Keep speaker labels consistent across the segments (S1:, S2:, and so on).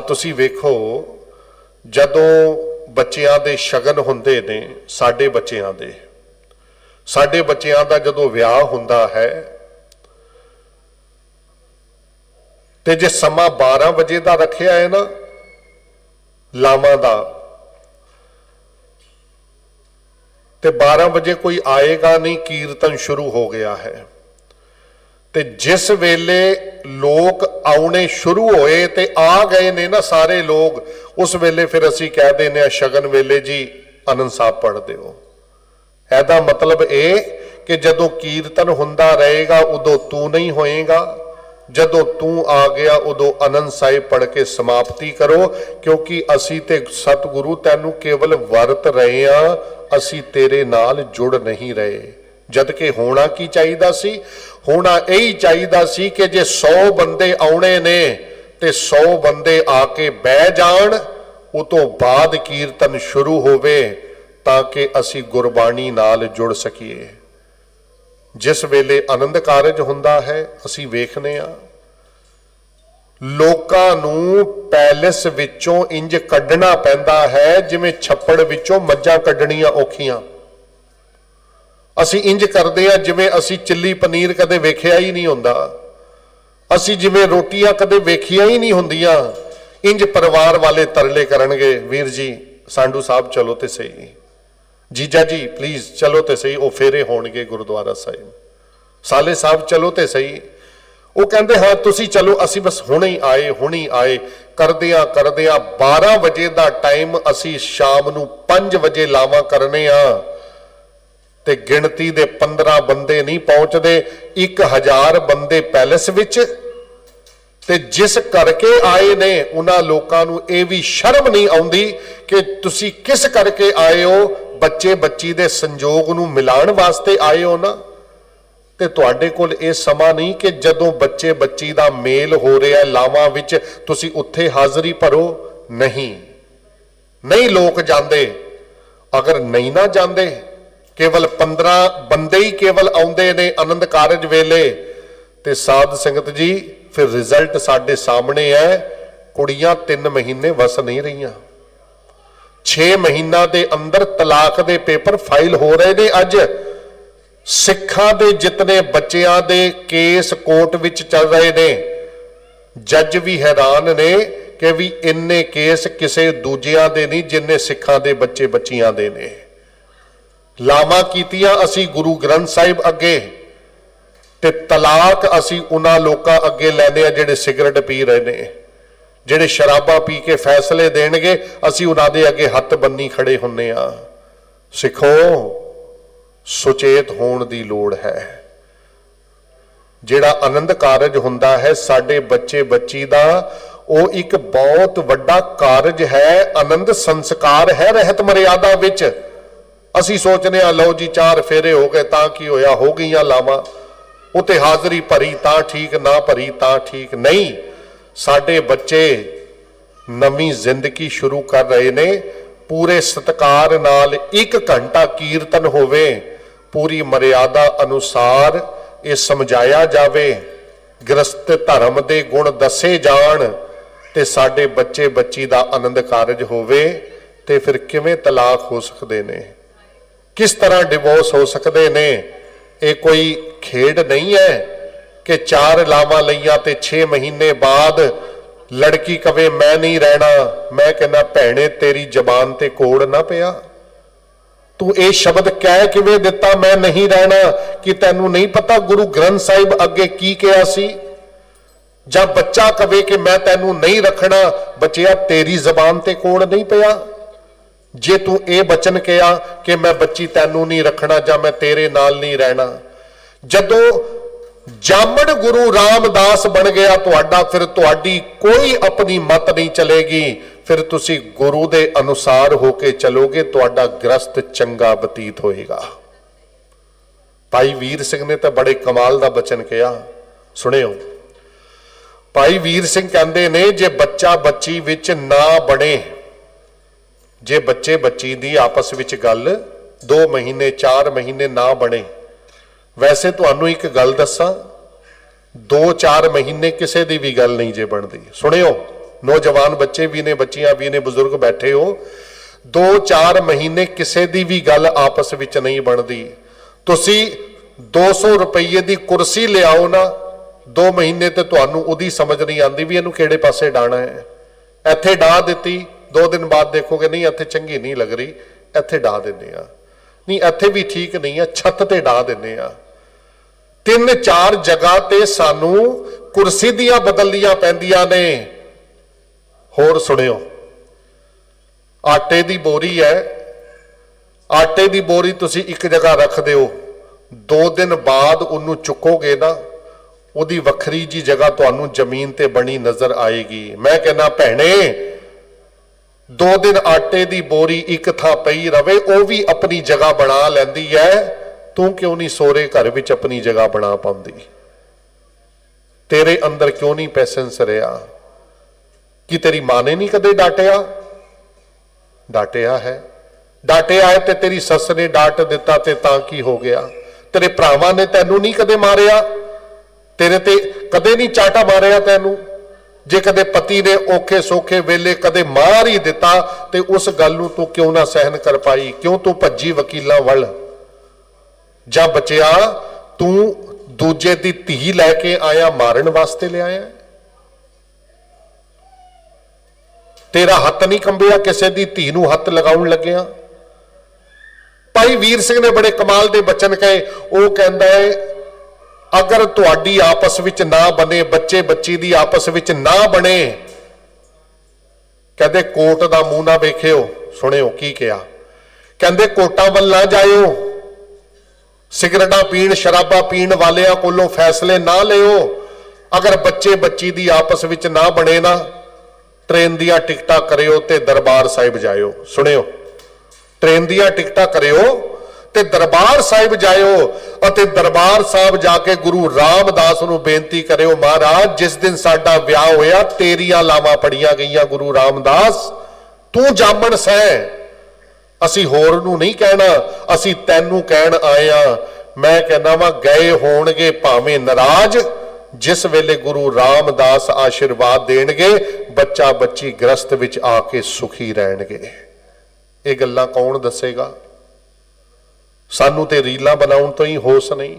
S1: ਤੁਸੀਂ ਵੇਖੋ, ਜਦੋਂ ਬੱਚਿਆਂ ਦੇ ਸ਼ਗਨ ਹੁੰਦੇ ਨੇ, ਸਾਡੇ ਬੱਚਿਆਂ ਦੇ। ਸਾਡੇ ਬੱਚਿਆਂ ਦਾ ਜਦੋਂ ਵਿਆਹ ਹੁੰਦਾ ਹੈ, ਤੇ ਜੇ ਸਮਾਂ 12 ਵਜੇ ਦਾ ਰੱਖਿਆ ਹੈ ਨਾ, ਲਾਵਾਂ ਦਾ, ਤੇ 12 ਵਜੇ ਕੋਈ ਆਏਗਾ ਨਹੀਂ, ਕੀਰਤਨ ਸ਼ੁਰੂ ਹੋ ਗਿਆ ਹੈ। ਤੇ ਜਿਸ ਵੇਲੇ ਲੋਕ ਆਉਣੇ ਸ਼ੁਰੂ ਹੋਏ ਤੇ ਆ ਗਏ ਨੇ ਨਾ ਸਾਰੇ ਲੋਕ, ਉਸ ਵੇਲੇ ਫਿਰ ਅਸੀਂ ਕਹਿ ਦਿੰਦੇ ਆ ਸ਼ਗਨ ਵੇਲੇ ਜੀ, ਆਨੰਦ ਸਾਹਿਬ ਪੜ੍ਹ ਦਿਓ ਇਹਦਾ ਮਤਲਬ ਇਹ ਕਿ ਜਦੋਂ ਕੀਰਤਨ ਹੁੰਦਾ ਰਹੇਗਾ, ਉਦੋਂ ਤੂੰ ਨਹੀਂ ਹੋਏਗਾ। ਜਦੋਂ ਤੂੰ ਆ ਗਿਆ, ਉਦੋਂ ਆਨੰਦ ਸਾਹਿਬ ਪੜ੍ਹ ਕੇ ਸਮਾਪਤੀ ਕਰੋ, ਕਿਉਂਕਿ ਅਸੀਂ ਤੇ ਸਤਿਗੁਰੂ ਤੈਨੂੰ ਕੇਵਲ ਵਰਤ ਰਹੇ ਆ ਅਸੀਂ ਤੇਰੇ ਨਾਲ ਜੁੜ ਨਹੀਂ ਰਹੇ। ਜਦ ਕਿ ਹੋਣਾ ਕੀ ਚਾਹੀਦਾ ਸੀ? ਹੋਣਾ ਇਹੀ ਚਾਹੀਦਾ ਸੀ ਕਿ ਜੇ 100 ਬੰਦੇ ਆਉਣੇ ਨੇ ਤੇ 100 ਬੰਦੇ ਆ ਕੇ ਬਹਿ ਜਾਣ, ਉਹ ਤੋਂ ਬਾਅਦ ਕੀਰਤਨ ਸ਼ੁਰੂ ਹੋਵੇ ਤਾਂ ਕਿ ਅਸੀਂ ਗੁਰਬਾਣੀ ਨਾਲ ਜੁੜ ਸਕੀਏ। ਜਿਸ ਵੇਲੇ ਆਨੰਦ ਕਾਰਜ ਹੁੰਦਾ ਹੈ, ਅਸੀਂ ਵੇਖਨੇ ਆ ਲੋਕਾਂ ਨੂੰ ਪੈਲਸ ਵਿੱਚੋਂ ਇੰਜ ਕੱਢਣਾ ਪੈਂਦਾ ਹੈ, ਜਿਵੇਂ ਛੱਪੜ ਵਿੱਚੋਂ ਮੱਝਾਂ ਕੱਢਣੀਆਂ ਔਖੀਆਂ। ਅਸੀਂ ਇੰਜ ਕਰਦੇ ਆ ਜਿਵੇਂ ਅਸੀਂ ਚਿੱਲੀ ਪਨੀਰ ਕਦੇ ਵੇਖਿਆ ਹੀ ਨਹੀਂ ਹੁੰਦਾ। ਅਸੀਂ ਜਿਵੇਂ ਰੋਟੀਆਂ ਕਦੇ ਵੇਖੀਆਂ ਹੀ ਨਹੀਂ ਹੁੰਦੀਆਂ। ਇੰਜ ਪਰਿਵਾਰ ਵਾਲੇ ਤਰਲੇ ਕਰਨਗੇ, ਵੀਰ ਜੀ, ਸਾਂਡੂ ਸਾਹਿਬ ਚਲੋ ਤੇ ਸਹੀ। ਜੀਜਾ ਜੀ ਪਲੀਜ਼ ਚਲੋ ਤੇ ਸਹੀ, ਉਹ ਫੇਰੇ ਹੋਣਗੇ ਗੁਰਦੁਆਰਾ ਸਾਹਿਬ। ਸਾਲੇ ਸਾਹਿਬ ਚਲੋ ਤੇ ਸਹੀ। ਉਹ ਕਹਿੰਦੇ, ਹਾਂ, ਤੁਸੀਂ ਚਲੋ, ਅਸੀਂ ਬਸ ਹੁਣੇ ਹੀ ਆਏ, ਹੁਣੇ ਹੀ ਆਏ। ਕਰਦਿਆਂ ਕਰਦਿਆਂ 12 ਵਜੇ ਦਾ ਟਾਈਮ ਅਸੀਂ ਸ਼ਾਮ ਨੂੰ 5 ਵਜੇ ਲਾਵਾਂ ਕਰਨੇ ਆ। ਤੇ ਗਿਣਤੀ ਦੇ 15 ਬੰਦੇ ਨਹੀਂ ਪਹੁੰਚਦੇ 1000 ਬੰਦੇ ਪੈਲਸ ਵਿੱਚ। ਤੇ ਜਿਸ ਕਰਕੇ ਆਏ ਨੇ, ਉਹਨਾਂ ਲੋਕਾਂ ਨੂੰ ਇਹ ਵੀ ਸ਼ਰਮ ਨਹੀਂ ਆਉਂਦੀ ਕਿ ਤੁਸੀਂ ਕਿਸ ਕਰਕੇ ਆਏ ਹੋ? ਬੱਚੇ ਬੱਚੀ ਦੇ ਸੰਜੋਗ ਨੂੰ ਮਿਲਾਉਣ ਵਾਸਤੇ ਆਏ ਹੋ ਨਾ? ਤੇ ਤੁਹਾਡੇ ਕੋਲ ਇਹ ਸਮਾਂ ਨਹੀਂ ਕਿ ਜਦੋਂ ਬੱਚੇ ਬੱਚੀ ਦਾ ਮੇਲ ਹੋ ਰਿਹਾ ਲਾਵਾਂ ਵਿੱਚ, ਤੁਸੀਂ ਉੱਥੇ ਹਾਜ਼ਰੀ ਭਰੋ? ਨਹੀਂ। ਨਹੀਂ ਲੋਕ ਜਾਂਦੇ। ਅਗਰ ਨਹੀਂ ਨਾ ਜਾਂਦੇ ਕੇਵਲ 15 ਬੰਦੇ ਹੀ ਕੇਵਲ ਆਉਂਦੇ ਨੇ ਆਨੰਦ ਕਾਰਜ ਵੇਲੇ। ਤੇ ਸਾਧ ਸੰਗਤ ਜੀ, ਫਿਰ ਰਿਜ਼ਲਟ ਸਾਡੇ ਸਾਹਮਣੇ ਹੈ। ਕੁੜੀਆਂ 3 ਮਹੀਨੇ ਵਸ ਨਹੀਂ ਰਹੀਆਂ। 6 ਮਹੀਨਾ ਦੇ ਅੰਦਰ ਤਲਾਕ ਦੇ ਪੇਪਰ ਫਾਈਲ ਹੋ ਰਹੇ ਨੇ ਅੱਜ। ਸਿੱਖਾਂ ਦੇ ਜਿਤਨੇ ਬੱਚਿਆਂ ਦੇ ਕੇਸ ਕੋਰਟ ਵਿੱਚ ਚੱਲ ਰਹੇ ਨੇ। ਜੱਜ ਵੀ ਹੈਰਾਨ ਨੇ ਕਿ ਵੀ ਇੰਨੇ ਕੇਸ ਕਿਸੇ ਦੂਜਿਆਂ ਦੇ ਨਹੀਂ, ਜਿੰਨੇ ਸਿੱਖਾਂ ਦੇ ਬੱਚੇ ਬੱਚੀਆਂ ਦੇ ਨੇ। ਲਾਵਾਂ ਕੀਤੀਆਂ ਅਸੀਂ ਗੁਰੂ ਗ੍ਰੰਥ ਸਾਹਿਬ ਅੱਗੇ ਤੇ ਤਲਾਕ ਅਸੀਂ ਉਹਨਾਂ ਲੋਕਾਂ ਅੱਗੇ ਲੈਂਦੇ ਆ ਜਿਹੜੇ ਸਿਗਰਟ ਪੀ ਰਹੇ ਨੇ, ਜਿਹੜੇ ਸ਼ਰਾਬਾਂ ਪੀ ਕੇ ਫੈਸਲੇ ਦੇਣਗੇ, ਅਸੀਂ ਉਹਨਾਂ ਦੇ ਅੱਗੇ ਹੱਥ ਬੰਨੀ ਖੜੇ ਹੁੰਨੇ ਆ। ਸਿੱਖੋ, ਸੁਚੇਤ ਹੋਣ ਦੀ ਲੋੜ ਹੈ। ਜਿਹੜਾ ਆਨੰਦ ਕਾਰਜ ਹੁੰਦਾ ਹੈ ਸਾਡੇ ਬੱਚੇ ਬੱਚੀ ਦਾ, ਉਹ ਇੱਕ ਬਹੁਤ ਵੱਡਾ ਕਾਰਜ ਹੈ, ਆਨੰਦ ਸੰਸਕਾਰ ਹੈ ਰਹਿਤ ਮਰਿਆਦਾ ਵਿੱਚ। ਅਸੀਂ ਸੋਚਨੇ ਆ ਲਓ ਜੀ, ਚਾਰ ਫੇਰੇ ਹੋ ਗਏ ਤਾਂ ਕੀ ਹੋਇਆ? ਹੋ ਗਈਆਂ ਲਾਵਾਂ। ਉਤੇ ਹਾਜ਼ਰੀ ਭਰੀ ਤਾਂ ਠੀਕ, ਨਾ ਭਰੀ ਤਾਂ ਠੀਕ ਨਹੀਂ। ਸਾਡੇ ਬੱਚੇ ਨਵੀਂ ਜ਼ਿੰਦਗੀ ਸ਼ੁਰੂ ਕਰ ਰਹੇ ਨੇ। ਪੂਰੇ ਸਤਕਾਰ ਨਾਲ 1 ਘੰਟਾ ਕੀਰਤਨ ਹੋਵੇ। ਪੂਰੀ ਮਰਿਆਦਾ ਅਨੁਸਾਰ ਇਹ ਸਮਝਾਇਆ ਜਾਵੇ। ਗ੍ਰਸਤ ਧਰਮ ਦੇ ਗੁਣ ਦੱਸੇ ਜਾਣ ਤੇ ਸਾਡੇ ਬੱਚੇ ਬੱਚੀ ਦਾ ਆਨੰਦ ਕਾਰਜ ਹੋਵੇ ਤੇ ਫਿਰ ਕਿਵੇਂ ਤਲਾਕ ਹੋ ਸਕਦੇ ਨੇ? ਕਿਸ ਤਰ੍ਹਾਂ ਡਿਵੋਰਸ ਹੋ ਸਕਦੇ ਨੇ? ਇਹ ਕੋਈ ਖੇਡ ਨਹੀਂ ਹੈ ਕਿ ਚਾਰ ਲਾਵਾਂ ਲਈਆਂ ਤੇ 6 ਮਹੀਨੇ ਬਾਅਦ ਲੜਕੀ ਕਵੇ, ਮੈਂ ਨਹੀਂ ਰਹਿਣਾ, ਮੈਂ ਕਹਿੰਦਾ, ਭੈਣੇ, ਤੇਰੀ ਜ਼ਬਾਨ ਤੇ ਕੋੜ ਨਾ ਪਿਆ। ਤੂੰ ਇਹ ਸ਼ਬਦ ਕਹਿ ਕਿਵੇਂ ਦਿੱਤਾ, ਮੈਂ ਨਹੀਂ ਰਹਿਣਾ ਕਿ ਤੈਨੂੰ ਨਹੀਂ ਪਤਾ ਗੁਰੂ ਗ੍ਰੰਥ ਸਾਹਿਬ ਅੱਗੇ ਕੀ ਕਿਹਾ ਸੀ? ਜਾਂ ਬੱਚਾ ਕਵੇ ਕਿ ਮੈਂ ਤੈਨੂੰ ਨਹੀਂ ਰੱਖਣਾ ਬੱਚਿਆ, ਤੇਰੀ ਜ਼ਬਾਨ ਤੇ ਕੋੜ ਨਹੀਂ ਪਿਆ ਜੇ ਤੂੰ ਇਹ ਬਚਨ ਕਿਹਾ ਕਿ ਮੈਂ ਬੱਚੀ ਤੈਨੂੰ ਨਹੀਂ ਰੱਖਣਾ ਜਾਂ ਮੈਂ ਤੇਰੇ ਨਾਲ ਨਹੀਂ ਰਹਿਣਾ, ਜਦੋਂ ਜਾਮਣ ਗੁਰੂ ਰਾਮਦਾਸ ਬਣ ਗਿਆ ਤੁਹਾਡਾ, ਫਿਰ ਤੁਹਾਡੀ ਕੋਈ ਆਪਣੀ ਮਤ ਨਹੀਂ ਚਲੇਗੀ। ਫਿਰ ਤੁਸੀਂ ਗੁਰੂ ਦੇ ਅਨੁਸਾਰ ਹੋ ਕੇ ਚਲੋਗੇ, ਤੁਹਾਡਾ ਗ੍ਰਸਤ ਚੰਗਾ ਬਤੀਤ ਹੋਏਗਾ। ਭਾਈ ਵੀਰ ਸਿੰਘ ਨੇ ਤਾਂ ਬੜੇ ਕਮਾਲ ਦਾ ਬਚਨ ਕਿਹਾ। ਸੁਣਿਓ, ਭਾਈ ਵੀਰ ਸਿੰਘ ਕਹਿੰਦੇ ਨੇ, ਜੇ ਬੱਚਾ ਬੱਚੀ ਵਿੱਚ ਨਾ ਬਣੇ ਜੇ ਬੱਚੇ ਬੱਚੀ ਦੀ ਆਪਸ ਵਿੱਚ ਗੱਲ 2 ਮਹੀਨੇ 4 ਮਹੀਨੇ ਨਾ ਬਣੇ, ਵੈਸੇ ਤੁਹਾਨੂੰ ਇੱਕ ਗੱਲ ਦੱਸਾਂ 2-4 ਮਹੀਨੇ ਕਿਸੇ ਦੀ ਵੀ ਗੱਲ ਨਹੀਂ ਜੇ ਬਣਦੀ। ਸੁਣਿਓ, ਨੌਜਵਾਨ ਬੱਚੇ ਵੀ ਨੇ, ਬੱਚੀਆਂ ਵੀ ਨੇ, ਬਜ਼ੁਰਗ ਬੈਠੇ ਹੋ 2-4 ਮਹੀਨੇ ਕਿਸੇ ਦੀ ਵੀ ਗੱਲ ਆਪਸ ਵਿੱਚ ਨਹੀਂ ਬਣਦੀ। ਤੁਸੀਂ 200 ਰੁਪਏ ਦੀ ਕੁਰਸੀ ਲਿਆਓ ਨਾ 2 ਮਹੀਨੇ ਤੇ ਤੁਹਾਨੂੰ ਉਹਦੀ ਸਮਝ ਨਹੀਂ ਆਉਂਦੀ ਵੀ ਇਹਨੂੰ ਕਿਹੜੇ ਪਾਸੇ ਡਾਣਾ ਹੈ। ਇੱਥੇ ਡਾ ਦਿੱਤੀ ਦੋ ਦਿਨ ਬਾਅਦ ਦੇਖੋਗੇ, ਨਹੀਂ, ਇੱਥੇ ਚੰਗੀ ਨਹੀਂ ਲੱਗ ਰਹੀ, ਇੱਥੇ ਡਾ ਦਿੰਦੇ ਆ ਨਹੀਂ, ਇੱਥੇ ਵੀ ਠੀਕ ਨਹੀਂ ਆ, ਛੱਤ ਤੇ ਡਾ ਦਿੰਦੇ ਆ ਤਿੰਨ ਚਾਰ ਜਗ੍ਹਾ ਤੇ ਸਾਨੂੰ ਕੁਰਸੀ ਦੀਆਂ ਬਦਲੀਆਂ ਪੈਂਦੀਆਂ ਨੇ। ਹੋਰ ਸੁਣਿਓ, ਆਟੇ ਦੀ ਬੋਰੀ ਹੈ। ਆਟੇ ਦੀ ਬੋਰੀ ਤੁਸੀਂ ਇੱਕ ਜਗ੍ਹਾ ਰੱਖ ਦਿਓ। ਦੋ ਦਿਨ ਬਾਅਦ ਉਹਨੂੰ ਚੁੱਕੋਗੇ ਨਾ, ਉਹਦੀ ਵੱਖਰੀ ਜੀ ਜਗ੍ਹਾ ਤੁਹਾਨੂੰ ਜ਼ਮੀਨ ਤੇ ਬਣੀ ਨਜ਼ਰ ਆਏਗੀ। ਮੈਂ ਕਹਿੰਦਾ, ਭੈਣੇ ਦੋ ਦਿਨ ਆਟੇ ਦੀ ਬੋਰੀ ਇੱਕ ਥਾਂ ਪਈ ਰਵੇ, ਉਹ ਵੀ ਆਪਣੀ ਜਗ੍ਹਾ ਬਣਾ ਲੈਂਦੀ ਹੈ ਤੂੰ ਕਿਉਂ ਨਹੀਂ ਸੋਰੇ ਘਰ ਵਿੱਚ ਆਪਣੀ ਜਗ੍ਹਾ ਬਣਾ ਪਾਉਂਦੀ? ਤੇਰੇ ਅੰਦਰ ਕਿਉਂ ਨਹੀਂ ਪੈਸੈਂਸ ਰਿਹਾ? ਕਿ ਤੇਰੀ ਮਾਂ ਨੇ ਨਹੀਂ ਕਦੇ ਡਾਟਿਆ? ਡਾਟਿਆ ਹੈ। ਡਾਟਿਆ ਹੈ ਤੇ ਤੇਰੀ ਸੱਸ ਨੇ ਡਾਟ ਦਿੱਤਾ ਤੇ ਤਾਂ ਕੀ ਹੋ ਗਿਆ? ਤੇਰੇ ਭਰਾਵਾਂ ਨੇ ਤੈਨੂੰ ਨਹੀਂ ਕਦੇ ਮਾਰਿਆ? ਤੇਰੇ ਤੇ ਕਦੇ ਨਹੀਂ ਚਾਟਾ ਮਾਰਿਆ ਤੈਨੂੰ? ਜੇ ਕਦੇ ਪਤੀ ਨੇ ਔਖੇ ਸੋਖੇ ਵੇਲੇ ਕਦੇ ਮਾਰ ਹੀ ਦਿੱਤਾ, ਤੇ ਉਸ ਗੱਲ ਨੂੰ ਤੂੰ ਕਿਉਂ ਨਾ ਸਹਿਨ ਕਰ ਪਾਈ? ਕਿਉਂ ਤੂੰ ਭੱਜੀ ਵਕੀਲਾਂ ਵੱਲ? ਜਾਂ ਬਚਿਆ, ਤੂੰ ਦੂਜੇ ਦੀ ਧੀ ਲੈ ਕੇ ਆਇਆ, ਮਾਰਨ ਵਾਸਤੇ ਲਿਆਇਆ? ਤੇਰਾ ਹੱਥ ਨਹੀਂ ਕੰਬਿਆ, ਕਿਸੇ ਦੀ ਧੀ ਨੂੰ ਹੱਥ ਲਗਾਉਣ ਲੱਗਿਆ? ਭਾਈ ਵੀਰ ਸਿੰਘ ਨੇ ਬੜੇ ਕਮਾਲ ਦੇ ਬਚਨ ਕਹੇ। ਉਹ ਕਹਿੰਦਾ ਹੈ ਅਗਰ ਤੁਹਾਡੀ ਆਪਸ ਵਿੱਚ ਨਾ ਬਣੇ ਬੱਚੇ ਬੱਚੀ ਦੀ ਆਪਸ ਵਿੱਚ ਨਾ ਬਣੇ, ਕਹਿੰਦੇ ਕੋਟ ਦਾ ਮੂੰਹ ਨਾ ਵੇਖਿਓ। ਸੁਣਿਓ ਕੀ ਕਿਹਾ। ਕਹਿੰਦੇ ਕੋਟਾਂ ਵੱਲ ਨਾ ਜਾਇਓ। ਸਿਗਰਟਾਂ ਪੀਣ, ਸ਼ਰਾਬਾਂ ਪੀਣ ਵਾਲਿਆਂ ਕੋਲੋਂ ਫੈਸਲੇ ਨਾ ਲਿਓ। ਅਗਰ ਬੱਚੇ ਬੱਚੀ ਦੀ ਆਪਸ ਵਿੱਚ ਨਾ ਬਣੇ ਨਾ, ਟ੍ਰੇਨ ਦੀਆਂ ਟਿਕਟਾਂ ਕਰਿਓ ਤੇ ਦਰਬਾਰ ਸਾਹਿਬ ਜਾਇਓ। ਸੁਣਿਓ। ਟ੍ਰੇਨ ਦੀਆਂ ਟਿਕਟਾਂ ਕਰਿਓ ਤੇ ਦਰਬਾਰ ਸਾਹਿਬ ਜਾਇਓ ਅਤੇ ਦਰਬਾਰ ਸਾਹਿਬ ਜਾ ਕੇ ਗੁਰੂ ਰਾਮਦਾਸ ਨੂੰ ਬੇਨਤੀ ਕਰਿਓ, ਮਹਾਰਾਜ, ਜਿਸ ਦਿਨ ਸਾਡਾ ਵਿਆਹ ਹੋਇਆ, ਤੇਰੀਆਂ ਲਾਵਾਂ ਪੜੀਆਂ ਗਈਆਂ ਗੁਰੂ ਰਾਮਦਾਸ, ਤੂੰ ਜਾਮਣ ਸਹਿ। ਅਸੀਂ ਹੋਰ ਨੂੰ ਨਹੀਂ ਕਹਿਣਾ, ਅਸੀਂ ਤੈਨੂੰ ਕਹਿਣ ਆਏ ਆ। ਮੈਂ ਕਹਿੰਦਾ ਵਾਂ, ਗਏ ਹੋਣਗੇ ਭਾਵੇਂ ਨਾਰਾਜ਼, ਜਿਸ ਵੇਲੇ ਗੁਰੂ ਰਾਮਦਾਸ ਆਸ਼ੀਰਵਾਦ ਦੇਣਗੇ ਬੱਚਾ ਬੱਚੀ ਗ੍ਰਸਤ ਵਿੱਚ ਆ ਕੇ ਸੁਖੀ ਰਹਿਣਗੇ। ਇਹ ਗੱਲਾਂ ਕੌਣ ਦੱਸੇਗਾ? ਸਾਨੂੰ ਤੇ ਰੀਲਾਂ ਬਣਾਉਣ ਤੋਂ ਹੀ ਹੋਸ ਨਹੀਂ।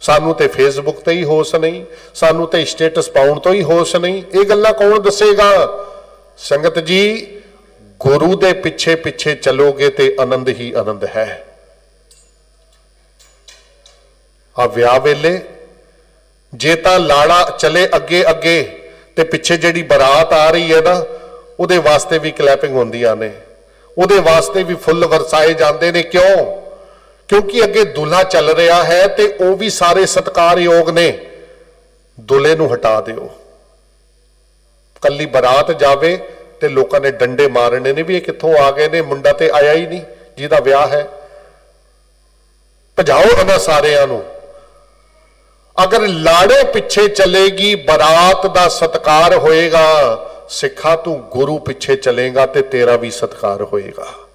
S1: ਸਾਨੂੰ ਤੇ ਫੇਸਬੁੱਕ ਤੇ ਹੀ ਹੋਸ ਨਹੀਂ। ਸਾਨੂੰ ਤੇ ਸਟੇਟਸ ਪਾਉਣ ਤੋਂ ਹੀ ਹੋਸ ਨਹੀਂ। ਇਹ ਗੱਲਾਂ ਕੌਣ ਦੱਸੇਗਾ? ਸੰਗਤ ਜੀ, ਗੁਰੂ ਦੇ ਪਿੱਛੇ ਪਿੱਛੇ ਚੱਲੋਗੇ ਤੇ ਆਨੰਦ ਹੀ ਆਨੰਦ ਹੈ। ਆ ਵਿਆਹ ਵੇਲੇ, ਜੇ ਤਾਂ ਲਾੜਾ ਚਲੇ ਅੱਗੇ ਅੱਗੇ ਤੇ ਪਿੱਛੇ ਜਿਹੜੀ ਬਰਾਤ ਆ ਰਹੀ ਹੈ ਨਾ, ਉਹਦੇ ਵਾਸਤੇ ਵੀ ਕਲੈਪਿੰਗ ਹੁੰਦੀਆਂ ਨੇ। ਉਹਦੇ ਵਾਸਤੇ ਵੀ ਫੁੱਲ ਵਰਸਾਏ ਜਾਂਦੇ ਨੇ। ਕਿਉਂ? ਕਿਉਂਕਿ ਅੱਗੇ ਦੁੱਲਾ ਚੱਲ ਰਿਹਾ ਹੈ ਤੇ ਉਹ ਵੀ ਸਾਰੇ ਸਤਕਾਰਯੋਗ ਨੇ। ਦੁੱਲੇ ਨੂੰ ਹਟਾ ਦਿਓ। ਕੱਲੀ ਬਰਾਤ ਜਾਵੇ ਤੇ ਲੋਕਾਂ ਨੇ ਡੰਡੇ ਮਾਰਨੇ ਨੇ ਵੀ ਇਹ ਕਿੱਥੋਂ ਆ ਗਏ ਨੇ, ਮੁੰਡਾ ਤੇ ਆਇਆ ਹੀ ਨਹੀਂ, ਜਿਹਦਾ ਵਿਆਹ ਹੈ। ਭਜਾਓ ਇਹਨਾਂ ਸਾਰਿਆਂ ਨੂੰ। ਅਗਰ ਲਾੜੇ ਪਿੱਛੇ ਚਲੇਗੀ, ਬਰਾਤ ਦਾ ਸਤਕਾਰ ਹੋਏਗਾ, ਸਿੱਖਾ ਤੂੰ ਗੁਰੂ ਪਿੱਛੇ ਚਲੇਗਾ ਤੇ ਤੇਰਾ ਵੀ ਸਤਕਾਰ ਹੋਏਗਾ।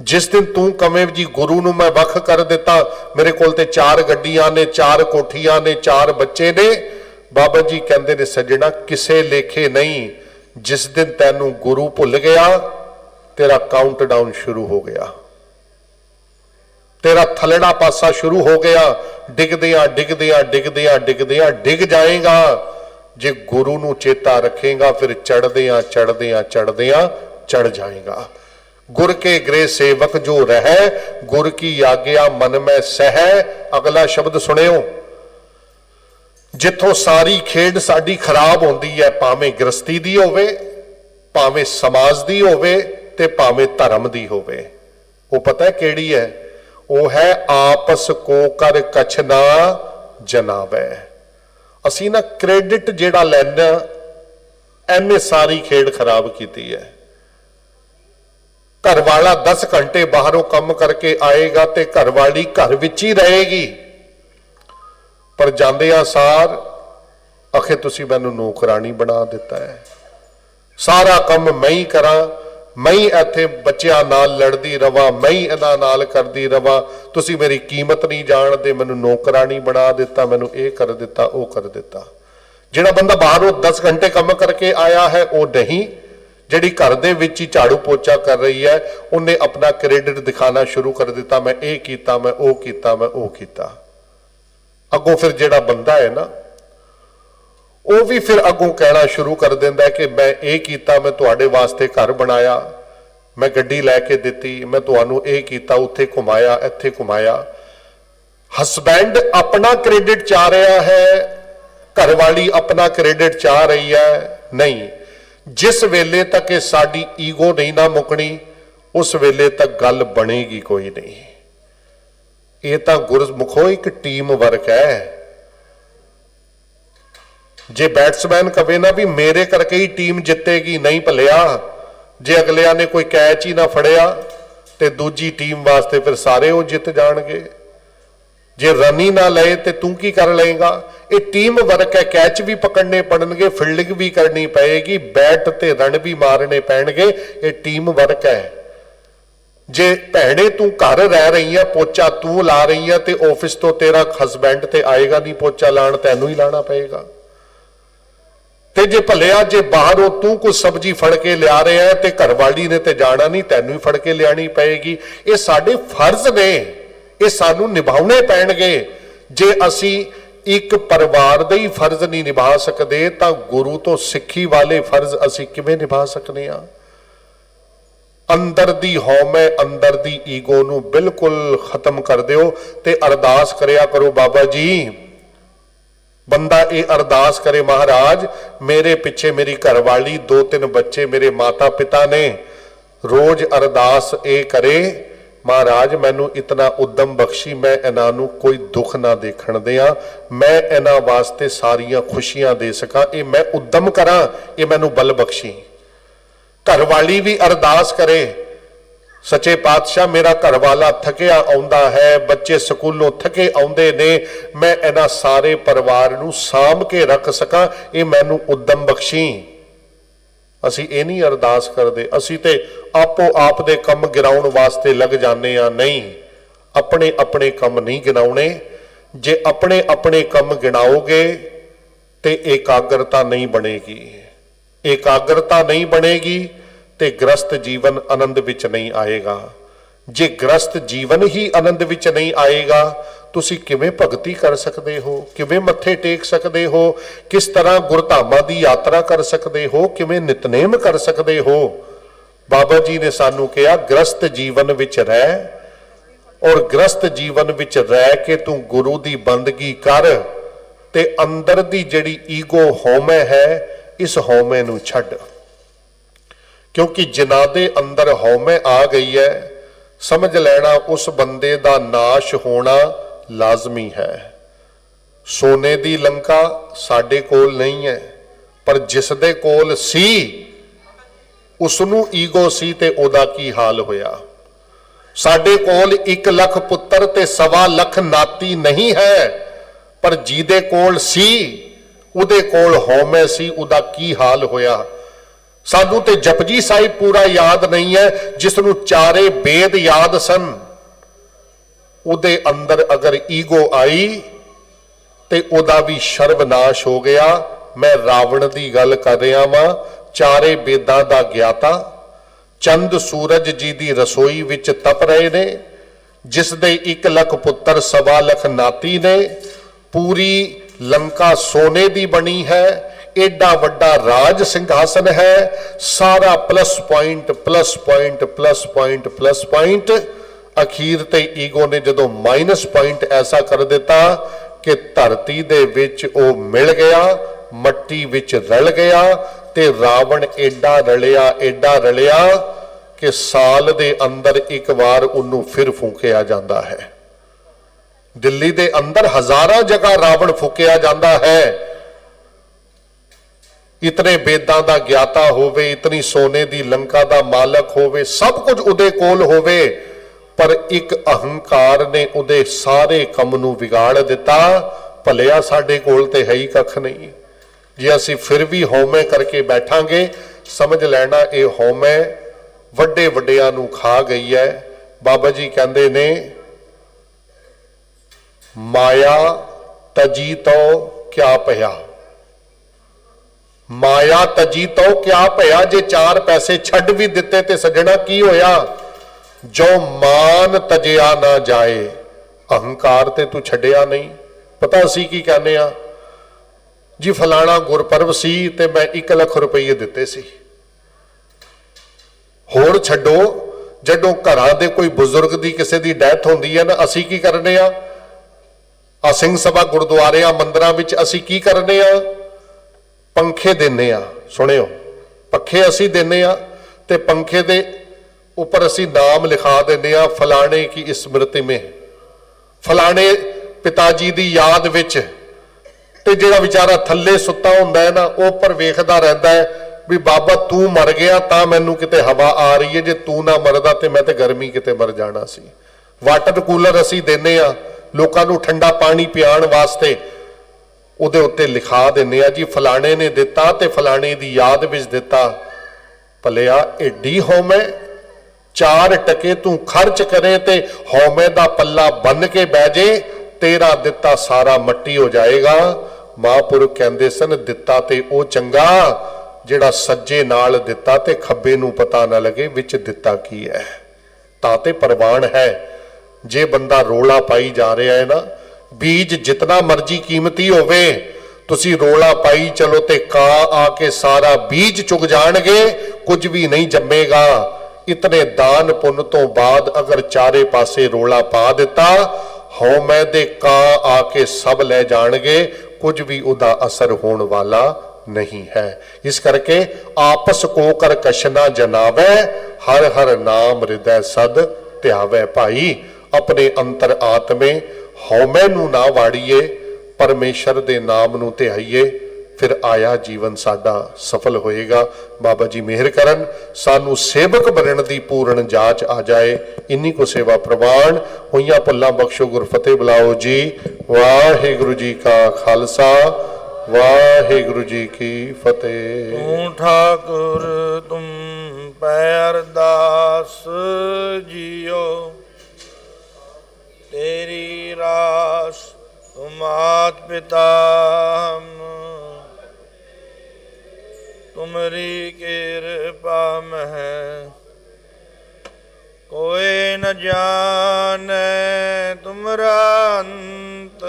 S1: ਜਿਸ ਦਿਨ ਤੂੰ ਕਵੇਂ ਜੀ ਗੁਰੂ ਨੂੰ ਮੈਂ ਵੱਖ ਕਰ ਦਿੱਤਾ, ਮੇਰੇ ਕੋਲ ਤੇ ਚਾਰ ਗੱਡੀਆਂ ਨੇ, ਚਾਰ ਕੋਠੀਆਂ ਨੇ, ਚਾਰ ਬੱਚੇ ਨੇ, ਬਾਬਾ ਜੀ ਕਹਿੰਦੇ ਨੇ, ਸੱਜਣਾ, ਕਿਸੇ ਲੇਖੇ ਨਹੀਂ, ਜਿਸ ਦਿਨ ਤੈਨੂੰ ਗੁਰੂ ਭੁੱਲ ਗਿਆ, ਤੇਰਾ ਕਾਊਂਟਡਾਊਨ ਸ਼ੁਰੂ ਹੋ ਗਿਆ। ਤੇਰਾ ਥਲੜਾ ਪਾਸਾ ਸ਼ੁਰੂ ਹੋ ਗਿਆ, ਡਿੱਗਦਿਆਂ ਡਿੱਗਦਿਆਂ ਡਿੱਗਦਿਆਂ ਡਿੱਗਦਿਆਂ, ਡਿੱਗ ਜਾਏਗਾ। ਜੇ ਗੁਰੂ ਨੂੰ ਚੇਤਾ ਰੱਖੇਗਾ, ਫਿਰ ਚੜਦਿਆਂ ਚੜਦਿਆਂ ਚੜਦਿਆਂ ਚੜ ਜਾਏਗਾ। ਗੁਰ ਕੇ ਗ੍ਰੇ ਸੇਵਕ ਜੋ ਰਹਿ, ਗੁਰ ਕੀ ਆਗਿਆ ਮਨ ਮੈਂ ਸਹਿ, ਅਗਲਾ ਸ਼ਬਦ ਸੁਣਿਓ। ਜਿੱਥੋਂ ਸਾਰੀ ਖੇਡ ਸਾਡੀ ਖਰਾਬ ਹੁੰਦੀ ਹੈ, ਭਾਵੇਂ ਗ੍ਰਸਤੀ ਦੀ ਹੋਵੇ, ਭਾਵੇਂ ਸਮਾਜ ਦੀ ਹੋਵੇ ਤੇ ਭਾਵੇਂ ਧਰਮ ਦੀ ਹੋਵੇ। ਉਹ ਪਤਾ ਕਿਹੜੀ ਹੈ? ਉਹ ਹੈ ਆਪਸ ਕੋ ਕਰ ਕਛ ਨਾ ਜਨਾਵੈ। ਅਸੀਂ ਨਾ ਕ੍ਰੈਡਿਟ ਜਿਹੜਾ ਲੈਣਾ ਐਨੇ ਸਾਰੀ ਖੇਡ ਖਰਾਬ ਕੀਤੀ ਹੈ। ਘਰ ਵਾਲਾ 10 ਘੰਟੇ ਬਾਹਰੋਂ ਕੰਮ ਕਰਕੇ ਆਏਗਾ ਤੇ ਘਰ ਵਾਲੀ ਘਰ ਵਿੱਚ ਹੀ ਰਹੇਗੀ। ਪਰ ਜਾਂਦਿਆਂ ਸਾਰ, ਅਖੇ ਤੁਸੀਂ ਮੈਨੂੰ ਨੌਕਰਾਨੀ ਬਣਾ ਦਿੱਤਾ ਹੈ। ਸਾਰਾ ਕੰਮ ਮੈਂ ਹੀ ਕਰਾਂ, ਮੈਂ ਹੀ ਇੱਥੇ ਬੱਚਿਆਂ ਨਾਲ ਲੜਦੀ ਰਵਾਂ, ਮੈਂ ਹੀ ਇਹਨਾਂ ਨਾਲ ਕਰਦੀ ਰਵਾਂ। ਤੁਸੀਂ ਮੇਰੀ ਕੀਮਤ ਨਹੀਂ ਜਾਣਦੇ, ਮੈਨੂੰ ਨੌਕਰਾਨੀ ਬਣਾ ਦਿੱਤਾ, ਮੈਨੂੰ ਇਹ ਕਰ ਦਿੱਤਾ, ਉਹ ਕਰ ਦਿੱਤਾ। ਜਿਹੜਾ ਬੰਦਾ ਬਾਹਰੋਂ 10 ਘੰਟੇ ਕੰਮ ਕਰਕੇ ਆਇਆ ਹੈ, ਉਹ ਨਹੀਂ। ਜਿਹੜੀ ਘਰ ਦੇ ਵਿੱਚ ਹੀ ਝਾੜੂ ਪੋਚਾ ਕਰ ਰਹੀ ਹੈ, ਉਹਨੇ ਆਪਣਾ ਕ੍ਰੈਡਿਟ ਦਿਖਾਣਾ ਸ਼ੁਰੂ ਕਰ ਦਿੱਤਾ, ਮੈਂ ਇਹ ਕੀਤਾ, ਮੈਂ ਉਹ ਕੀਤਾ, ਮੈਂ ਉਹ ਕੀਤਾ। ਅੱਗੋਂ ਫਿਰ ਜਿਹੜਾ ਬੰਦਾ ਹੈ ਨਾ, ਉਹ ਵੀ ਫਿਰ ਅੱਗੋਂ ਕਹਿਣਾ ਸ਼ੁਰੂ ਕਰ ਦਿੰਦਾ ਕਿ ਮੈਂ ਇਹ ਕੀਤਾ, ਮੈਂ ਤੁਹਾਡੇ ਵਾਸਤੇ ਘਰ ਬਣਾਇਆ, ਮੈਂ ਗੱਡੀ ਲੈ ਕੇ ਦਿੱਤੀ, ਮੈਂ ਤੁਹਾਨੂੰ ਇਹ ਕੀਤਾ, ਉੱਥੇ ਘੁਮਾਇਆ, ਇੱਥੇ ਘੁਮਾਇਆ। ਹਸਬੈਂਡ ਆਪਣਾ ਕ੍ਰੈਡਿਟ ਚਾਹ ਰਿਹਾ ਹੈ, ਘਰਵਾਲੀ ਆਪਣਾ ਕ੍ਰੈਡਿਟ ਚਾਹ ਰਹੀ ਹੈ, ਨਹੀਂ। ਜਿਸ ਵੇਲੇ ਤੱਕ ਇਹ ਸਾਡੀ ਈਗੋ ਨਹੀਂ ਨਾ ਮੁਕਣੀ, ਉਸ ਵੇਲੇ ਤੱਕ ਗੱਲ ਬਣੇਗੀ ਕੋਈ ਨਹੀਂ। ਇਹ ਤਾਂ ਗੁਰਮੁਖੋ ਇੱਕ ਟੀਮ ਵਰਕ ਹੈ। ਜੇ ਬੈਟਸਮੈਨ ਕਵੇ ਨਾ ਵੀ ਮੇਰੇ ਕਰਕੇ ਹੀ ਟੀਮ ਜਿੱਤੇਗੀ, ਨਹੀਂ ਭਲਿਆ, ਜੇ ਅਗਲਿਆਂ ਨੇ ਕੋਈ ਕੈਚ ਹੀ ਨਾ ਫੜਿਆ, ਤੇ ਦੂਜੀ ਟੀਮ ਵਾਸਤੇ ਫਿਰ ਸਾਰੇ ਉਹ ਜਿੱਤ ਜਾਣਗੇ। ਜੇ ਰਨ ਹੀ ਨਾ ਲਏ, ਤੇ ਤੂੰ ਕੀ ਕਰ ਲਏਗਾ? ਇਹ ਟੀਮ ਵਰਕ ਹੈ ਕੈਚ ਵੀ ਪਕੜਨੇ ਪੜਨਗੇ ਫੀਲਡਿੰਗ ਵੀ ਕਰਨੀ ਪਏਗੀ ਬੈਟ ਤੇ ਰਨ ਵੀ ਮਾਰਨੇ ਪੈਣਗੇ, ਇਹ ਟੀਮ ਵਰਕ ਹੈ। ਜੇ ਭੈਣੇ ਤੂੰ ਘਰ ਰਹਿ ਰਹੀ ਆ, ਪੋਚਾ ਤੂੰ ਲਾ ਰਹੀ ਆ, ਤੇ ਆਫਿਸ ਤੋਂ ਤੇਰਾ ਹਸਬੈਂਡ ਤੇ ਆਏਗਾ ਨਹੀਂ ਪੋਚਾ ਲਾਣ ਤੈਨੂੰ ਹੀ ਲਾਣਾ ਪਏਗਾ। ਤੇ ਜੇ ਭਲਿਆ ਜੇ ਬਾਹਰੋਂ ਤੂੰ ਕੋਈ ਸਬਜ਼ੀ ਫੜ ਕੇ ਲਿਆ ਰਿਹਾ ਤੇ ਘਰਵਾਲੀ ਨੇ ਤੇ ਜਾਣਾ ਨਹੀਂ, ਤੈਨੂੰ ਹੀ ਫੜ ਕੇ ਲਿਆਣੀ ਪਏਗੀ। ਇਹ ਸਾਡੇ ਫਰਜ਼ ਨੇ, ਇਹ ਸਾਨੂੰ ਨਿਭਾਉਣੇ ਪੈਣਗੇ। ਜੇ ਅਸੀਂ ਇੱਕ ਪਰਿਵਾਰ ਦਾ ਹੀ ਫਰਜ਼ ਨਹੀਂ ਨਿਭਾ ਸਕਦੇ, ਤਾਂ ਗੁਰੂ ਤੋਂ ਸਿੱਖੀ ਵਾਲੇ ਫਰਜ਼ ਅਸੀਂ ਕਿਵੇਂ ਨਿਭਾ ਸਕਨੇ ਆ? ਅੰਦਰ ਦੀ ਹਉਮੈ ਅੰਦਰ ਦੀ ਈਗੋ ਨੂੰ ਬਿਲਕੁਲ ਖਤਮ ਕਰ ਦਿਓ ਤੇ ਅਰਦਾਸ ਕਰਿਆ ਕਰੋ, ਬਾਬਾ ਜੀ। ਬੰਦਾ ਇਹ ਅਰਦਾਸ ਕਰੇ, ਮਹਾਰਾਜ, ਮੇਰੇ ਪਿੱਛੇ ਮੇਰੀ ਘਰਵਾਲੀ, ਦੋ ਤਿੰਨ ਬੱਚੇ ਮੇਰੇ ਮਾਤਾ ਪਿਤਾ ਨੇ, ਰੋਜ਼ ਅਰਦਾਸ ਇਹ ਕਰੇ ਮਹਾਰਾਜ, ਮੈਨੂੰ ਇਤਨਾ ਉਦਮ ਬਖਸ਼ੀ, ਮੈਂ ਇਹਨਾਂ ਨੂੰ ਕੋਈ ਦੁੱਖ ਨਾ ਦੇਖਣ ਦਿਆਂ। ਮੈਂ ਇਹਨਾਂ ਵਾਸਤੇ ਸਾਰੀਆਂ ਖੁਸ਼ੀਆਂ ਦੇ ਸਕਾਂ। ਇਹ ਮੈਂ ਉਦਮ ਕਰਾਂ, ਇਹ ਮੈਨੂੰ ਬਲ ਬਖਸ਼ੀ। ਘਰਵਾਲੀ ਵੀ ਅਰਦਾਸ ਕਰੇ। ਸੱਚੇ ਪਾਤਸ਼ਾਹ, ਮੇਰਾ ਘਰਵਾਲਾ ਥਕਿਆ ਆਉਂਦਾ ਹੈ, ਬੱਚੇ ਸਕੂਲੋਂ ਥਕੇ ਆਉਂਦੇ ਨੇ। ਮੈਂ ਇਹਨਾਂ ਸਾਰੇ ਪਰਿਵਾਰ ਨੂੰ ਸਾਂਭ ਕੇ ਰੱਖ ਸਕਾਂ। ਇਹ ਮੈਨੂੰ ਉਦਮ ਬਖਸ਼ੀ। ਅਸੀਂ ਇਹ ਨਹੀਂ ਅਰਦਾਸ ਕਰਦੇ, ਅਸੀਂ ਤੇ ਆਪੋ ਆਪ ਦੇ ਕੰਮ ਗਿਰਾਉਣ ਵਾਸਤੇ ਲੱਗ ਜਾਂਦੇ ਆ ਨਹੀਂ, ਆਪਣੇ ਆਪਣੇ ਕੰਮ ਨਹੀਂ ਗਿਣਾਉਣੇ। ਜੇ ਆਪਣੇ ਆਪਣੇ ਕੰਮ ਗਿਣਾਓਗੇ ਤੇ ਏਕਾਗਰਤਾ ਨਹੀਂ ਬਣੇਗੀ। ਏਕਾਗਰਤਾ ਨਹੀਂ ਬਣੇਗੀ ਤੇ ਗ੍ਰਸਤ ਜੀਵਨ ਆਨੰਦ ਵਿੱਚ ਨਹੀਂ ਆਏਗਾ। ਜੇ ਗ੍ਰਸਤ ਜੀਵਨ ਹੀ ਆਨੰਦ ਵਿੱਚ ਨਹੀਂ ਆਏਗਾ, ਤੁਸੀਂ ਕਿਵੇਂ ਭਗਤੀ ਕਰ ਸਕਦੇ ਹੋ? ਕਿਵੇਂ ਮੱਥੇ ਟੇਕ ਸਕਦੇ ਹੋ? ਕਿਸ ਤਰ੍ਹਾਂ ਗੁਰਧਾਮਾਂ ਦੀ ਯਾਤਰਾ ਕਰ ਸਕਦੇ ਹੋ? ਕਿਵੇਂ ਨਿਤਨੇਮ ਕਰ ਸਕਦੇ ਹੋ? ਬਾਬਾ ਜੀ ਨੇ ਸਾਨੂੰ ਕਿਹਾ, ਗ੍ਰਸਤ ਜੀਵਨ ਵਿੱਚ ਰਹਿ ਔਰ ਗ੍ਰਸਤ ਜੀਵਨ ਵਿੱਚ ਰਹਿ ਕੇ ਤੂੰ ਗੁਰੂ ਦੀ ਬੰਦਗੀ ਕਰ ਤੇ ਅੰਦਰ ਦੀ ਜਿਹੜੀ ਈਗੋ ਹਉਮੈ ਹੈ, ਇਸ ਹਉਮੈ ਨੂੰ ਛੱਡ। ਕਿਉਂਕਿ ਜਿਨ੍ਹਾਂ ਦੇ ਅੰਦਰ ਹਉਮੈ ਆ ਗਈ ਹੈ ਸਮਝ ਲੈਣਾ ਉਸ ਬੰਦੇ ਦਾ ਨਾਸ਼ ਹੋਣਾ ਲਾਜ਼ਮੀ ਹੈ। ਸੋਨੇ ਦੀ ਲੰਕਾ ਸਾਡੇ ਕੋਲ ਨਹੀਂ ਹੈ, ਪਰ ਜਿਸ ਦੇ ਕੋਲ ਸੀ ਉਸ ਨੂੰ ਈਗੋ ਸੀ ਤੇ ਉਹਦਾ ਕੀ ਹਾਲ ਹੋਇਆ? ਸਾਡੇ ਕੋਲ 1 ਲੱਖ ਪੁੱਤਰ ਤੇ ਸਵਾ ਲੱਖ ਨਾਤੀ ਨਹੀਂ ਹੈ, ਪਰ ਜਿਹਦੇ ਕੋਲ ਸੀ, ਉਹਦੇ ਕੋਲ ਹਉਮੈ ਸੀ, ਉਹਦਾ ਕੀ ਹਾਲ ਹੋਇਆ? ਸਾਨੂੰ ਤੇ ਜਪਜੀ ਸਾਹਿਬ ਪੂਰਾ ਯਾਦ ਨਹੀਂ ਹੈ ਜਿਸ ਨੂੰ ਚਾਰੇ ਵੇਦ ਯਾਦ ਸਨ। ਉਹਦੇ ਅੰਦਰ ਅਗਰ ਈਗੋ ਆਈ ਤੇ ਉਹਦਾ ਵੀ ਸਰਵਨਾਸ਼ ਹੋ ਗਿਆ। ਮੈਂ ਰਾਵਣ ਦੀ ਗੱਲ ਕਰ ਰਿਹਾ ਵਾਂ, ਚਾਰੇ ਵੇਦਾਂ ਦਾ ਗਿਆਤਾ। ਚੰਦ ਸੂਰਜ ਜੀ ਦੀ ਰਸੋਈ ਵਿੱਚ ਤਪ ਰਹੇ ਨੇ, ਜਿਸ ਦੇ 1 ਲੱਖ ਪੁੱਤਰ ਸਵਾ ਲੱਖ ਨਾਤੀ ਨੇ। ਪੂਰੀ ਲੰਕਾ ਸੋਨੇ ਦੀ ਬਣੀ ਹੈ ਏਡਾ ਵੱਡਾ ਰਾਜ ਸਿੰਘਾਸਨ ਹੈ, ਸਾਰਾ plus point plus point plus point plus point ਅਖੀਰ ਤੇ ਈਗੋ ਨੇ ਜਦੋਂ ਮਾਈਨਸ ਪੁਆਇੰਟ ਐਸਾ ਕਰ ਦਿੱਤਾ ਕਿ ਧਰਤੀ ਦੇ ਵਿੱਚ ਉਹ ਮਿਲ ਗਿਆ, ਮੱਟੀ ਵਿੱਚ ਰਲ ਗਿਆ ਤੇ ਰਾਵਣ ਏਡਾ ਰਲਿਆ ਏਡਾ ਰਲਿਆ ਕਿ ਸਾਲ ਦੇ ਅੰਦਰ ਇੱਕ ਵਾਰ ਉਹਨੂੰ ਫਿਰ ਫੂਕਿਆ ਜਾਂਦਾ ਹੈ। ਦਿੱਲੀ ਦੇ ਅੰਦਰ ਹਜ਼ਾਰਾਂ ਜਗ੍ਹਾ ਰਾਵਣ ਫੂਕਿਆ ਜਾਂਦਾ ਹੈ। ਇਤਨੇ ਵੇਦਾਂ ਦਾ ਗਿਆਤਾ ਹੋਵੇ, ਇਤਨੀ ਸੋਨੇ ਦੀ ਲੰਕਾ ਦਾ ਮਾਲਕ ਹੋਵੇ, ਸਭ ਕੁਝ ਉਹਦੇ ਕੋਲ ਹੋਵੇ, ਪਰ ਇੱਕ ਅਹੰਕਾਰ ਨੇ ਉਹਦੇ ਸਾਰੇ ਕੰਮ ਨੂੰ ਵਿਗਾੜ ਦਿੱਤਾ। ਭਲਿਆ ਸਾਡੇ ਕੋਲ ਤੇ ਹੈ ਹੀ ਕੱਖ ਨਹੀਂ। ਜੇ ਅਸੀਂ ਫਿਰ ਵੀ ਹਉਮੈ ਕਰਕੇ ਬੈਠਾਂਗੇ, ਸਮਝ ਲੈਣਾ ਇਹ ਹਉਮੈ ਵੱਡੇ ਵੱਡਿਆਂ ਨੂੰ ਖਾ ਗਈ ਹੈ। ਬਾਬਾ ਜੀ ਕਹਿੰਦੇ ਨੇ, ਮਾਇਆ ਤਜੀ ਤੋ ਕਿਆ ਭਇਆ ਮਾਇਆ ਤਜੀ ਤੋ ਕਿਆ ਭਇਆ ਜੇ ਚਾਰ ਪੈਸੇ ਛੱਡ ਵੀ ਦਿੱਤੇ ਤੇ ਸੱਜਣਾ ਕੀ ਹੋਇਆ? ਜੋ ਮਾਨ ਤਜਿਆ ਨਾ ਜਾਏ, ਅਹੰਕਾਰ ਤੇ ਤੂੰ ਛੱਡਿਆ ਨਹੀਂ। ਪਤਾ ਅਸੀਂ ਕੀ ਕਹਿੰਦੇ ਆ? ਜੀ ਫਲਾਣਾ ਗੁਰਪਰਵ ਸੀ ਤੇ ਮੈਂ 1 ਲੱਖ ਰੁਪਏ ਦਿੱਤੇ ਸੀ। ਹੋਰ ਛੱਡੋ ਜਦੋਂ ਘਰਾਂ ਦੇ ਕੋਈ ਬਜ਼ੁਰਗ ਦੀ ਕਿਸੇ ਦੀ ਡੈਥ ਹੁੰਦੀ ਹੈ ਨਾ, ਅਸੀਂ ਕੀ ਕਰਨੇ ਆ? ਆ ਸਿੰਘ ਸਭਾ ਗੁਰਦੁਆਰਿਆਂ ਮੰਦਰਾਂ ਵਿੱਚ ਅਸੀਂ ਕੀ ਕਰਨੇ ਆ? ਪੰਖੇ ਦਿੰਨੇ ਆ, ਸੁਣਿਓ। ਪੱਖੇ ਅਸੀਂ ਦਿੰਨੇ ਆ ਤੇ ਪੰਖੇ ਦੇ ਉੱਪਰ ਅਸੀਂ ਨਾਮ ਲਿਖਾ ਦਿੰਨੇ ਆ ਫਲਾਣੇ ਕੀ ਸਮ੍ਰਿਤੀ ਮੇ। ਫਲਾਣੇ ਪਿਤਾ ਜੀ ਦੀ ਯਾਦ ਵਿੱਚ ਤੇ ਜਿਹੜਾ ਵਿਚਾਰਾ ਥੱਲੇ ਸੁੱਤਾ ਹੁੰਦਾ ਹੈ ਨਾ, ਉਹ ਉੱਪਰ ਵੇਖਦਾ ਰਹਿੰਦਾ ਹੈ ਵੀ ਬਾਬਾ ਤੂੰ ਮਰ ਗਿਆ ਤਾਂ ਮੈਨੂੰ ਕਿਤੇ ਹਵਾ ਆ ਰਹੀ ਹੈ, ਜੇ ਤੂੰ ਨਾ ਮਰਦਾ ਤੇ ਮੈਂ ਤੇ ਗਰਮੀ ਕਿਤੇ ਮਰ ਜਾਣਾ ਸੀ। ਵਾਟਰ ਕੂਲਰ ਅਸੀਂ ਦਿੰਨੇ ਆ ਲੋਕਾਂ ਨੂੰ ਠੰਡਾ ਪਾਣੀ ਪਿਆਉਣ ਵਾਸਤੇ। ਉਹਦੇ ਉੱਤੇ ਲਿਖਾ ਦਿੰਨੇ ਆ ਜੀ, ਫਲਾਣੇ ਨੇ ਦਿੱਤਾ ਤੇ ਫਲਾਣੇ ਦੀ ਯਾਦ ਵਿੱਚ ਦਿੱਤਾ। ਭਲਿਆ, ਏਡੀ ਹਉਮੈ, ਚਾਰ ਟਕੇ ਤੂੰ ਖਰਚ ਕਰੇ ਤੇ ਹਉਮੈ ਦਾ ਪੱਲਾ ਬੰਨ ਕੇ ਬਹਿ ਜੇ, ਤੇਰਾ ਦਿੱਤਾ ਸਾਰਾ ਮੱਟੀ ਹੋ ਜਾਏਗਾ। ਮਹਾਂਪੁਰਖ ਕਹਿੰਦੇ ਸਨ, ਦਿੱਤਾ ਤੇ ਉਹ ਚੰਗਾ, ਜਿਹੜਾ ਸੱਜੇ ਨਾਲ ਦਿੱਤਾ ਤੇ ਖੱਬੇ ਨੂੰ ਪਤਾ ਨਾ ਲੱਗੇ ਵਿੱਚ ਦਿੱਤਾ ਕੀ ਹੈ। ਤਾਂ ਤੇ ਪ੍ਰਵਾਨ ਹੈ, ਜੇ ਬੰਦਾ ਰੋਲਾ ਪਾਈ ਜਾ ਰਿਹਾ ਹੈ ਨਾ ਬੀਜ ਜਿਤਨਾ ਮਰਜ਼ੀ ਕੀਮਤੀ ਹੋਵੇ, ਤੁਸੀਂ ਰੋਲਾ ਪਾਈ ਚਲੋ ਤੇ ਕਾਂ ਆ ਕੇ ਸਾਰਾ ਬੀਜ ਚੁਗ ਜਾਣਗੇ, ਕੁਝ ਵੀ ਨਹੀਂ ਜੰਮੇਗਾ। ਇਤਨੇ ਦਾਨ ਪੁੰਨ ਤੋਂ ਬਾਅਦ ਅਗਰ ਚਾਰੇ ਪਾਸੇ ਰੋਲਾ ਪਾ ਦਿੱਤਾ ਹਉਮੈ ਦੇ ਕਾਂ ਆ ਕੇ ਸਭ ਲੈ ਜਾਣਗੇ, ਕੁਝ ਵੀ ਉਹਦਾ ਅਸਰ ਹੋਣ ਵਾਲਾ ਨਹੀਂ ਹੈ। ਇਸ ਕਰਕੇ ਆਪਸ ਕੋ ਕਰ ਕਸ਼ਨਾ ਜਨਾਵੈ, ਹਰ ਹਰ ਨਾਮ ਹਿਰਦੈ ਸਦ ਧਿਆਵੈ ਭਾਈ, ਆਪਣੇ ਅੰਤਰ ਆਤਮੇ ਹਉਮੈ ਨੂੰ ਨਾ ਵਾੜੀਏ, ਪਰਮੇਸ਼ਰ ਦੇ ਨਾਮ ਨੂੰ ਧਿਆਈਏ, ਫਿਰ ਆਇਆ ਜੀਵਨ ਸਾਡਾ ਸਫਲ ਹੋਏਗਾ। ਬਾਬਾ ਜੀ ਮਿਹਰ ਕਰਨ, ਸਾਨੂੰ ਸੇਵਕ ਬਣਨ ਦੀ ਪੂਰਨ ਜਾਚ ਆ ਜਾਏ। ਇੰਨੀ ਕੋ ਸੇਵਾ ਪ੍ਰਵਾਨ, ਹੋਈਆਂ ਪੱਲਾ ਬਖਸ਼ੋ ਗੁਰ ਬੁਲਾਓ ਜੀ। ਵਾਹਿਗੁਰੂ ਜੀ ਕਾ ਖਾਲਸਾ, ਵਾਹਿਗੁਰੂ ਜੀ ਕੀ ਫਤਿਹ।
S2: ਤੂੰ ਠਾਕੁਰ, ਤੁਮ ਪੈ ਅਰਦਾਸ ਜੀਓ। ਤੇਰੀ ਰਾਸ ਤੁਮ ਆਤ ਪਿਤਾ ਹਮ ਤੁਮਰੀ ਕਿਰਪਾ ਮਹਿ ਕੋਇ ਨ ਜਾਣੈ ਤੁਮਰਾ ਅੰਤ।